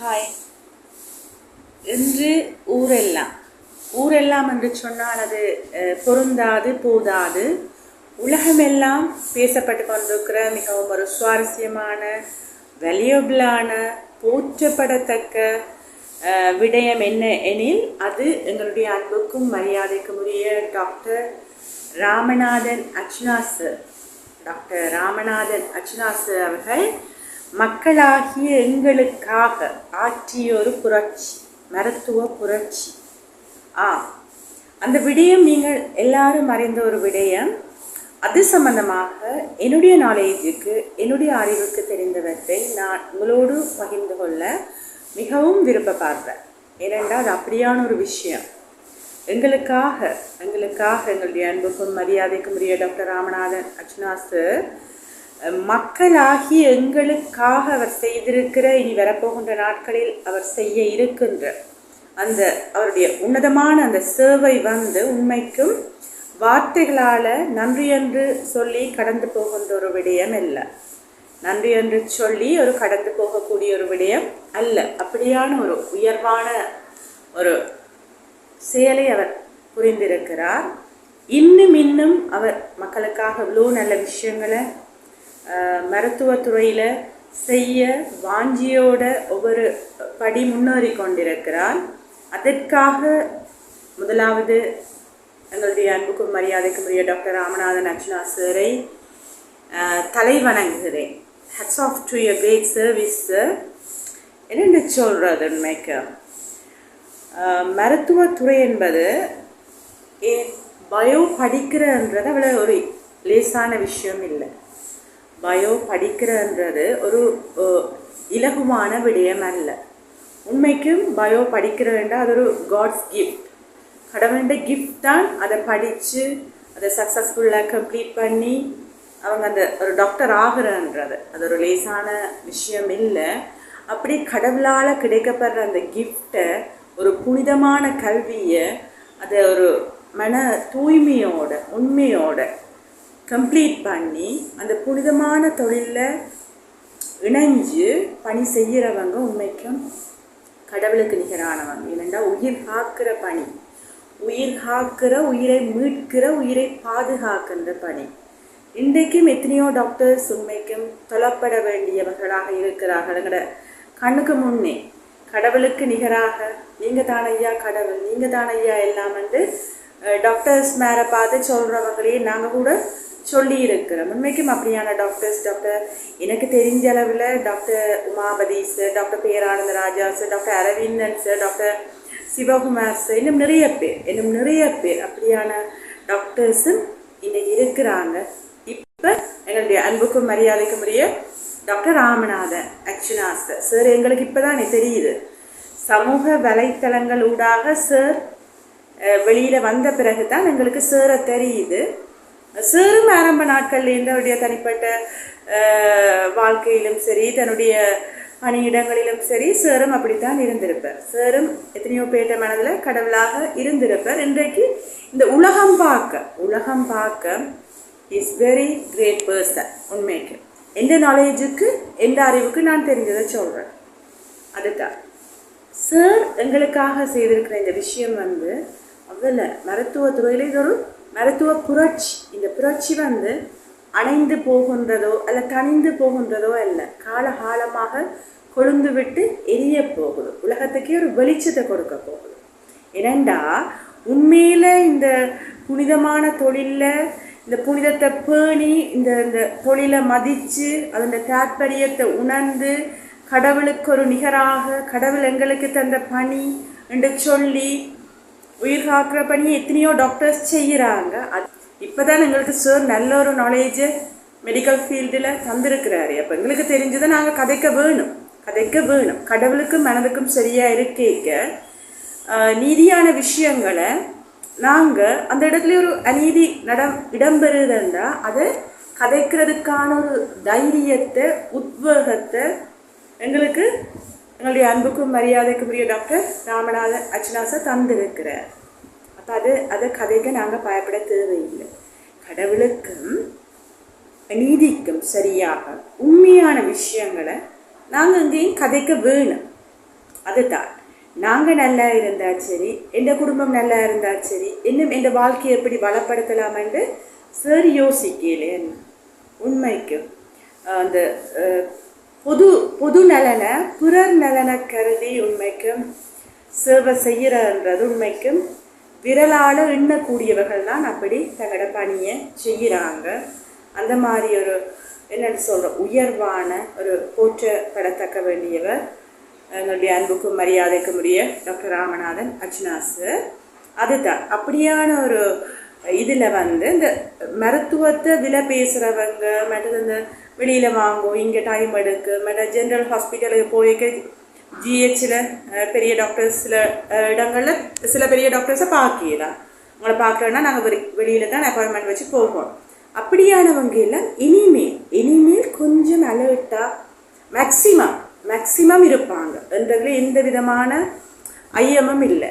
Hi. இன்று ஊரெல்லாம். ஊரெல்லாம் என்று சொன்னால் அது பொருந்தாது போதாது. உலகமெல்லாம் பேசப்பட்டு கொண்டிருக்கிற மிகவும் ஒரு சுவாரஸ்யமான வேல்யூபிளான போற்றப்படத்தக்க விடயம் என்ன எனில் அது எங்களுடைய அன்புக்கும் மரியாதைக்கும் உரிய doctor Ramanathan Archana sir. Doctor Ramanathan அர்ச்சனாசு அவர்கள் மக்களாகிய எங்களுக்காக ஆற்றிய ஒரு புரட்சி மருத்துவ புரட்சி. ஆ அந்த விடயம் நீங்கள் எல்லாரும் அறிந்த ஒரு விடயம். அது சம்பந்தமாக என்னுடைய நாலேஜுக்கு என்னுடைய அறிவுக்கு தெரிந்தவற்றை நான் உங்களோடு பகிர்ந்து கொள்ள மிகவும் விருப்பப்படுறேன். ஏனென்றால் அது அப்படியான ஒரு விஷயம். எங்களுக்காக எங்களுக்காக எங்களுடைய அன்புக்கும் மரியாதைக்கும் உரிய டாக்டர் ராமநாதன் அர்ச்சனா சார் மக்களாகி எங்களுக்காக அவர் செய்திருக்கிற இனி வரப்போகின்ற நாட்களில் அவர் செய்ய இருக்கின்ற அந்த அவருடைய உன்னதமான அந்த சேவை வந்து உண்மைக்கும் வார்த்தைகளால் நன்றி என்று சொல்லி கடந்து போகின்ற ஒரு விடயம் இல்லை நன்றி என்று சொல்லி ஒரு கடந்து போகக்கூடிய ஒரு விடயம் அல்ல. அப்படியான ஒரு உயர்வான ஒரு செயலை அவர் புரிந்திருக்கிறார். இன்னும் இன்னும் அவர் மக்களுக்காக இவ்வளோ நல்ல விஷயங்களை மருத்துவத்துறையில் செய்ய வாஞ்சியோட ஒவ்வொரு படி முன்னேறி கொண்டிருக்கிறார். அதற்காக முதலாவது எங்களுடைய அன்புக்கும் மரியாதைக்கும் உரிய டாக்டர் ராமநாதன் அர்ச்சனா சாரை தலை வணங்குகிறேன். Hats off to a great service sir என்னென்னு சொல்கிறது உண்மைக்கு? மருத்துவத்துறை என்பது ஏன் பயோ படிக்கிறன்றது அவ்வளோ ஒரு லேசான விஷயம் இல்லை. பயோ படிக்கிறன்றது ஒரு இலகுவான விடயம் அல்ல உண்மைக்கும் பயோ படிக்கிறதுண்டா அது ஒரு காட்ஸ் கிஃப்ட் கடவுளுடைய கிஃப்ட் தான் அதை படித்து அதை சக்ஸஸ்ஃபுல்லாக கம்ப்ளீட் பண்ணி அவங்க அந்த ஒரு டாக்டர் ஆகிறன்றது. அது ஒரு லேசான விஷயம் இல்லை. அப்படி கடவுளால் கிடைக்கப்படுற அந்த கிஃப்டை ஒரு புனிதமான கல்வியை அதை ஒரு மன தூய்மையோட உண்மையோட கம்ப்ளீட் பண்ணி அந்த புனிதமான தொழிலில் இணைஞ்சு பணி செய்கிறவங்க உண்மைக்கும் கடவுளுக்கு நிகரானவங்க. ஏனெண்டா உயிர் காக்கிற பணி. உயிர் காக்கிற உயிரை மீட்கிற உயிரை பாதுகாக்கின்ற பணி. இன்றைக்கும் எத்தனையோ டாக்டர்ஸ் உண்மைக்கும் தொலைப்பட வேண்டியவர்களாக இருக்கிறார்களுங்கட கண்ணுக்கு முன்னே. கடவுளுக்கு நிகராக நீங்கள் தான் ஐயா கடவுள் நீங்கள் தான் ஐயா எல்லாம் வந்து டாக்டர்ஸ் மேலே பார்த்து சொல்கிறவங்களையே நாங்கள் கூட சொல்லியிருக்கிறோம் உண்மைக்கும் அப்படியான டாக்டர்ஸ் டாக்டர் எனக்கு தெரிஞ்ச அளவில் doctor Umapathy sir doctor Peranandha Raja sir doctor Aravindan sir doctor Sivakumar sir இன்னும் நிறைய பேர் இன்னும் நிறைய பேர் அப்படியான டாக்டர்ஸும் இன்னைக்கு இருக்கிறாங்க. இப்போ எங்களுடைய அன்புக்கும் மரியாதைக்கும் உரிய டாக்டர் ராமநாதன் அக்ஷனாஸ் சார் சார் எங்களுக்கு இப்போ தான் தெரியுது. சமூக வலைத்தளங்கள் ஊடாக சார் வெளியில் வந்த பிறகு தான் எங்களுக்கு சேர தெரியுது. சேரும் ஆரம்ப நாட்கள்லேருந்து அவருடைய தனிப்பட்ட வாழ்க்கையிலும் சரி தன்னுடைய பணியிடங்களிலும் சரி சேரும் அப்படித்தான் இருந்திருப்பார். சேரும் எத்தனையோ பேட்ட மனதில் கடவுளாக இருந்திருப்பார். இன்றைக்கு இந்த உலகம் பார்க்க உலகம் பார்க்க இஸ் வெரி கிரேட் பர்சன் உண்மைக்கு. எந்த நாலேஜுக்கு எந்த அறிவுக்கு நான் தெரிஞ்சதை சொல்கிறேன் அதுதான். சார் எங்களுக்காக செய்திருக்கிற இந்த விஷயம் வந்து அவ்வளோ மருத்துவத்துறையில் இது ஒரு மருத்துவ புரட்சி இந்த புரட்சி வந்து அணைந்து போகின்றதோ அல்ல தணிந்து போகின்றதோ அல்ல. காலகாலமாக கொழுந்து விட்டு எரிய போகுது. உலகத்துக்கே ஒரு வெளிச்சத்தை கொடுக்க போகுது. ஏனண்டா உண்மையில் இந்த புனிதமான தொழிலில் இந்த புனிதத்தை பேணி இந்த இந்த தொழிலை மதித்து அதோட தாற்பரியத்தை உணர்ந்து கடவுளுக்கு ஒரு நிகராக கடவுள் எங்களுக்கு தந்த பணி என்று சொல்லி உயிர் காக்கிற பணி எத்தனையோ டாக்டர்ஸ் செய்கிறாங்க அது இப்போ தான் எங்களுக்கு சார் நல்ல ஒரு நாலேஜு மெடிக்கல் ஃபீல்டில் தந்திருக்கிறாரு. அப்போ எங்களுக்கு தெரிஞ்சதை நாங்கள் கதைக்க வேணும். கதைக்க வேணும். கடவுளுக்கும் மனதுக்கும் சரியாக இருக்கேக்க. நீதியான விஷயங்களை நாங்கள் அந்த இடத்துல ஒரு அநீதி நடம் இடம்பெறுதுன்றா அதை கதைக்கிறதுக்கான ஒரு தைரியத்தை உத்வேகத்தை எங்களுக்கு எங்களுடைய அன்புக்கும் மரியாதைக்கும் உரிய டாக்டர் ராமநாத அர்ச்சனாசை தந்திருக்கிறார். அப்போ அது அதை கதைக்கு நாங்கள் பயப்பட தேவையில்லை. கடவுளுக்கும் நீதிக்கும் சரியாக உண்மையான விஷயங்களை நாங்கள் அங்கேயும் கதைக்க வேணும். அதுதான். நாங்கள் நல்லா இருந்தால் சரி எந்த குடும்பம் நல்லா இருந்தால் சரி இன்னும் எந்த வாழ்க்கையை எப்படி வளப்படுத்தலாமென்று சரி யோசிக்கலையே. உண்மைக்கு அந்த பொது பொது நலனை பிறர் நலனை கருதி உண்மைக்கும் சேவை செய்கிறன்றது உண்மைக்கும் விரலால் எண்ணக்கூடியவர்கள் தான் அப்படி தங்களோட பணியை செய்கிறாங்க. அந்த மாதிரி ஒரு என்னென்னு சொல்கிற உயர்வான ஒரு போற்றப்படத்தக்க வேண்டியவர் எங்களுடைய அன்புக்கும் மரியாதைக்கும் உரிய டாக்டர் ராமநாதன் அர்ச்சனாஸ் அதுதான். அப்படியான ஒரு இதில் வந்து இந்த மருத்துவத்தை விலை பேசுகிறவங்க மற்றது இந்த வெளியில் வாங்கும் இங்கே டைம் எடுக்கு. மற்ற ஜென்ரல் ஹாஸ்பிட்டலுக்கு போய்க்க ஜிஹெச்சில் பெரிய டாக்டர்ஸ் சில இடங்களில் சில பெரிய டாக்டர்ஸை பார்க்கலாம் உங்களை பார்க்குறோன்னா நாங்கள் வெளி வெளியில் தான் அப்பாயின்மெண்ட் வச்சு போவோம். அப்படியானவங்க எல்லாம் இனிமேல் இனிமேல் கொஞ்சம் அலர்ட்டாக மேக்சிமம் மேக்சிமம் இருப்பாங்க. என்றதில் எந்த விதமான ஐயமும் இல்லை.